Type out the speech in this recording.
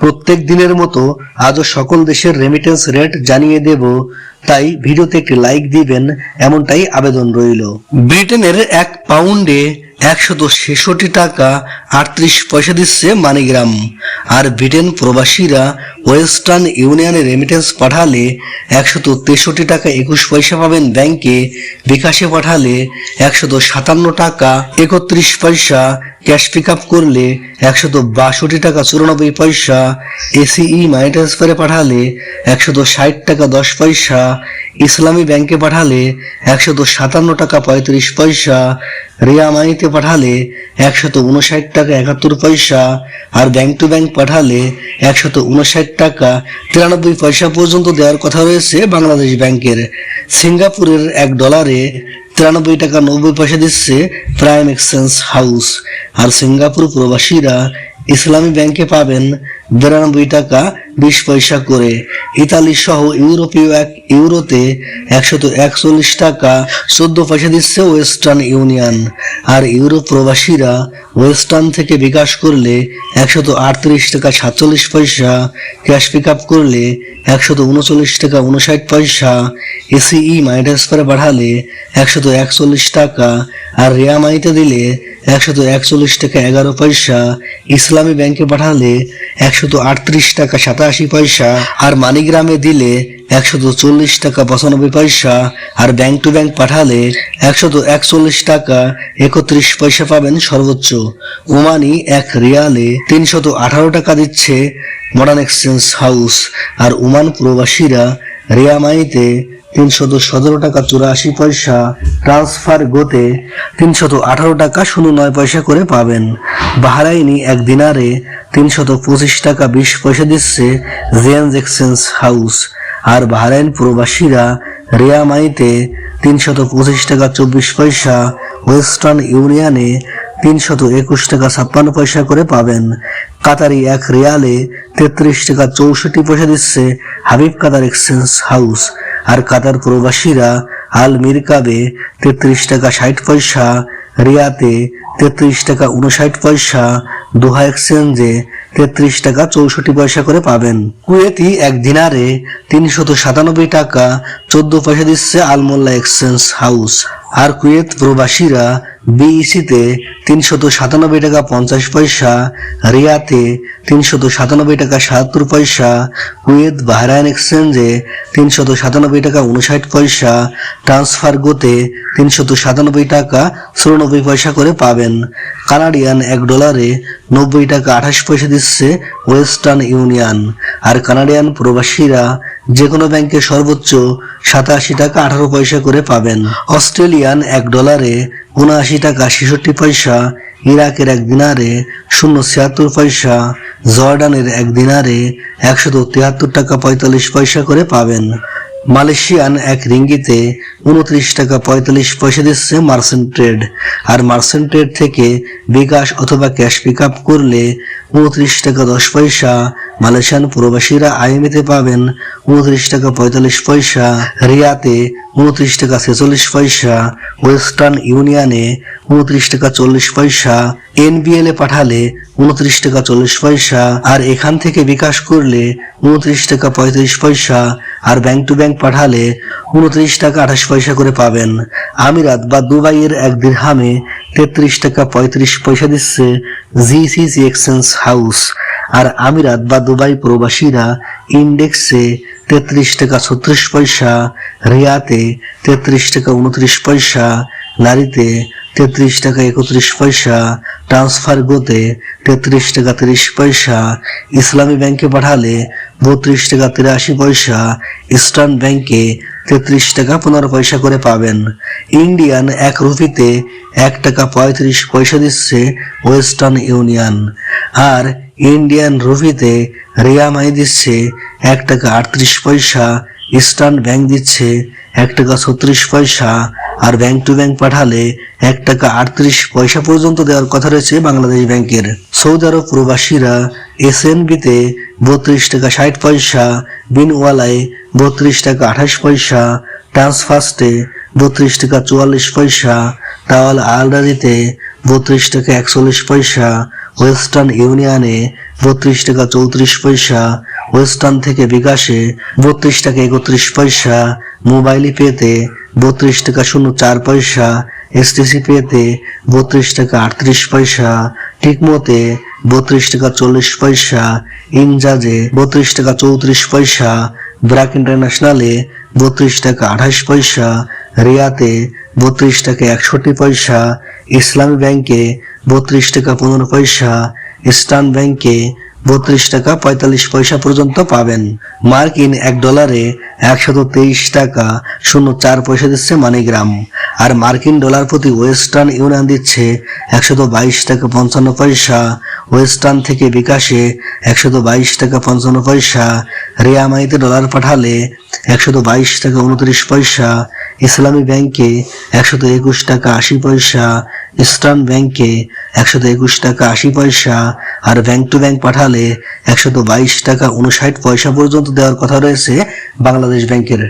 প্রত্যেক দিনের মতো আজও সকল দেশের রেমিটেন্স রেট জানিয়ে দেব। তাই ভিডিওতে একটি লাইক দিবেন, এমনটাই আবেদন রইল। ব্রিটেনের এক পাউন্ডে একশত ছেষট্টি টাকা আটত্রিশ পয়সা দিচ্ছে মানিগ্রাম। আর ব্রিটেন প্রবাসীরা ওয়েস্টার্ন ইউনিয়নে রেমিটেন্স পাঠালে একশত তেষট্টি টাকা একুশ পয়সা পাবেন ব্যাংকে, বিকাশে পাঠালে একশত সাতান্ন টাকা একত্রিশ পয়সা ক্যাশ পিক আপ করলে একশত বাষট্টি টাকা চুরানব্বই পয়সা এসিই মানি ট্রান্সফারে পাঠালে একশত ষাট টাকা দশ পয়সা, ইসলামী ব্যাংকে পাঠালে একশত সাতান্ন টাকা পঁয়ত্রিশ পয়সা, রিয়া মানিতে পাঠালে একশত উনষাট টাকা একাত্তর পয়সা আর ব্যাংক টু ব্যাংক পাঠালে একশত উনষাট টাকা তিরানব্বই পয়সা পর্যন্ত দেওয়ার কথা রয়েছে বাংলাদেশ ব্যাংকের সিঙ্গাপুরের এক ডলারে তিরানব্বই টাকা নব্বই পয়সা দিচ্ছে প্রাইম এক্সচেঞ্জ হাউস। আর সিঙ্গাপুর প্রবাসীরা ইসলামী ব্যাংকে পাবেন বিরানব্বই টাকা বিশ পয়সা করে। ইতালি সহ ইউরোপীয় এক ইউরোতে একশত একচল্লিশ টাকা চোদ্দ পয়সা দিচ্ছে ওয়েস্টার্ন ইউনিয়ন। আর ইউরোপ প্রবাসীরা ওয়েস্টার্ন থেকে বিকাশ করলে একশত আটত্রিশ টাকা সাতচল্লিশ পয়সা, ক্যাশ পিক আপ করলে একশত উনচল্লিশ টাকা উনষাট পয়সা, এসিই মানি ট্রান্সফারে পাঠালে একশত একচল্লিশ টাকা, আর রিয়া মানিতে দিলে একশত একচল্লিশ টাকা এগারো পয়সা, ইসলামী ব্যাংকে পাঠালে একশত আটত্রিশ টাকা সাতাশি পয়সা, আর মানিগ্রামে দিলে একশত চল্লিশ টাকা পঁচানব্বই পয়সা, আর ব্যাংক টু ব্যাংক পাঠালে একশত একচল্লিশ টাকা একত্রিশ পয়সা পাবেন সর্বোচ্চ। ওমানি এক রিয়ালে তিনশত আঠারো টাকা দিচ্ছে মডার্ন এক্সচেঞ্জ হাউস আর ওমান প্রবাসীরা রিয়ামাইতে তিনশত সতেরো টাকা চুরাশি পয়সা, ট্রান্সফার গোতে তিনশত আঠারো টাকা শূন্য নয় পয়সা করে পাবেন। বাহারাইনি এক দিনারে তিনশত পঁচিশ টাকা বিশ পয়সা দিচ্ছে জেন্স এক্সচেঞ্জ হাউস। আর বাহারাইন প্রবাসীরা রিয়ামাইতে তিনশত পঁচিশ টাকা চব্বিশ পয়সা ওয়েস্টার্ন ইউনিয়নে তিনশত একুশ টাকা ছাপ্পান্ন পয়সা করে পাবেন। কাতারি এক রিয়ালে তেত্রিশ টাকা চৌষট্টি পয়সা দিচ্ছে হাবিব কাতার এক্সচেঞ্জ হাউস। আর কাতার প্রবাসীরা আল মিরকাবে তেত্রিশ টাকা ষাট পয়সা, রিয়াতে তেত্রিশ টাকা উনষাট পয়সা, দোহা এক্সচেঞ্জে তেত্রিশ টাকা চৌষট্টি পয়সা করে পাবেন। কুয়েতি এক দিনারে তিনশত সাতানব্বই টাকা চোদ্দ পয়সা দিচ্ছে আলমোল্লা এক্সচেঞ্জ হাউস। আর কুয়েত প্রবাসীরা বিইসিতে তিনশত সাতানব্বই টাকা পঞ্চাশ পয়সা, রিয়াতে তিনশত সাতানব্বই টাকা সাতাত্তর পয়সা, কুয়েত বাহরাইন এক্সচেঞ্জে তিনশত সাতানব্বই টাকা উনষাট পয়সা ট্রান্সফার গোতে তিনশত সাতানব্বই টাকা চুরানব্বই পয়সা করে পাবেন। কানাডিয়ান এক ডলারে নব্বই টাকা আঠাশ পয়সা দিচ্ছে ওয়েস্টার্ন ইউনিয়ন। আর কানাডিয়ান প্রবাসীরা যে কোনো ব্যাংকে সর্বোচ্চ সাতাশি টাকা আঠারো পয়সা করে পাবেন। অস্ট্রেলিয়ান এক ডলারে উনআশি টাকা ছেষট্টি পয়সা, ইরাকের এক দিনারে শূন্য ছিয়াত্তর পয়সা, জর্ডানের এক দিনারে একশত তিয়াত্তর টাকা পঁয়তাল্লিশ পয়সা করে পাবেন। মালয়েশিয়ান এক রিঙ্গিতে উনত্রিশ টাকা পঁয়তাল্লিশ পয়সা দিচ্ছে মার্সেন্ট ট্রেড। আর মার্সেন্ট ট্রেড থেকে বিকাশ অথবা ক্যাশ পিক আপ করলে উনত্রিশ টাকা দশ পয়সা মালয়েশিয়ান প্রবাসীরা আইএমএতে পাবেন উনত্রিশ টাকা পঁয়তাল্লিশ পয়সা, রিয়াতে উনত্রিশ টাকা ছেচল্লিশ পয়সা, ওয়েস্টার্ন ইউনিয়নে উনত্রিশ টাকা চল্লিশ পয়সা, এনবিএল এ পাঠালে উনত্রিশ টাকা চল্লিশ পয়সা, আর এখান থেকে বিকাশ করলে উনত্রিশ টাকা পঁয়ত্রিশ পয়সা, আর ব্যাংক টু ব্যাংক পাঠালে উনত্রিশ টাকা আঠাশ পয়সা করে পাবেন। আমিরাত বা দুবাইয়ের এক দিরহামে তেত্রিশ টাকা পঁয়ত্রিশ পয়সা দিচ্ছে জিসিসি এক্সচেঞ্জ হাউস। আর আমিরাত বা দুবাই প্রবাসীরা ইন্ডেক্সে তেত্রিশ টাকা ছত্রিশ পয়সা, রিয়াতে তেত্রিশ টাকা উনত্রিশ পয়সা, নারীতে তেত্রিশ টাকা একত্রিশ পয়সা ট্রান্সফার গোতে তেত্রিশ টাকা তিরিশ পয়সা, ইসলামী ব্যাংকে পাঠালে বত্রিশ টাকা তিরাশি পয়সা, ইস্টার্ন ব্যাংকে তেত্রিশ টাকা পনেরো পয়সা করে পাবেন। ইন্ডিয়ান এক রুপিতে এক টাকা পঁয়ত্রিশ পয়সা দিচ্ছে ওয়েস্টার্ন ইউনিয়ন। আর ইন্ডিয়ান রুপিতে রিয়ামাই দিচ্ছে এক টাকা আটত্রিশ পয়সা ইস্টার্ন ব্যাংক দিচ্ছে এক টাকা ছত্রিশ পয়সা, আর ব্যাংক টু ব্যাংক পাঠালে এক টাকা আটত্রিশ পয়সা পর্যন্ত দেওয়ার কথা রয়েছে বাংলাদেশ ব্যাংকের। সৌদি আরব প্রবাসীরা এস তে বত্রিশ টাকা ষাট পয়সা বিনওয়ালায় বত্রিশ টাকা আঠাশ পয়সা ট্রান্সফার্স্টে বত্রিশ টাকা চুয়াল্লিশ পয়সা টাওয়াল আলরাজিতে বত্রিশ টাকা একচল্লিশ পয়সা ওয়েস্টার্ন ইউনিয়নে বত্রিশ টাকা চৌত্রিশ পয়সা, ওয়েস্টার্ন থেকে বিকাশে বত্রিশ টাকা একত্রিশ পয়সা, মোবাইল পেতে বত্রিশ টাকা শূন্য চার পয়সা, এসটিসি পেতে বত্রিশ টাকা আটত্রিশ পয়সা, ঠিকমতে বত্রিশ টাকা চল্লিশ পয়সা ইনজাজে বত্রিশ টাকা চৌত্রিশ পয়সা, ব্র্যাক ইন্টারন্যাশনালে বত্রিশ টাকা আঠাশ পয়সা, রিয়াতে বত্রিশ টাকা একষট্টি পয়সা, ইসলামী ব্যাংকে বত্রিশ টাকা পনেরো পয়সা, ইস্টার্ন ব্যাংকে বত্রিশ টাকা পঁয়তাল্লিশ পয়সা পর্যন্ত পাবেন। মার্কিন এক ডলারে একশত তেইশ টাকা শূন্য চার পয়সা দিচ্ছে মানিগ্রাম। আর মার্কিন ডলার প্রতি ওয়েস্টার্ন ইউনিয়ন দিচ্ছে একশত বাইশ টাকা পঞ্চান্ন পয়সা, ওয়েস্টার্ন থেকে বিকাশে একশত বাইশ টাকা পঞ্চান্ন পয়সা রিয়ামাইতে ডলার পাঠালে একশত বাইশ টাকা উনত্রিশ পয়সা ইসলামী ব্যাংকে একশত একুশ টাকা আশি পয়সা ইস্টার্ন ব্যাংকে একশত একুশ টাকা আশি পয়সা, আর ব্যাংক টু ব্যাংক পাঠালে একশত বাইশ টাকা উনষাট পয়সা পর্যন্ত দেওয়ার কথা রয়েছে বাংলাদেশ ব্যাংকের।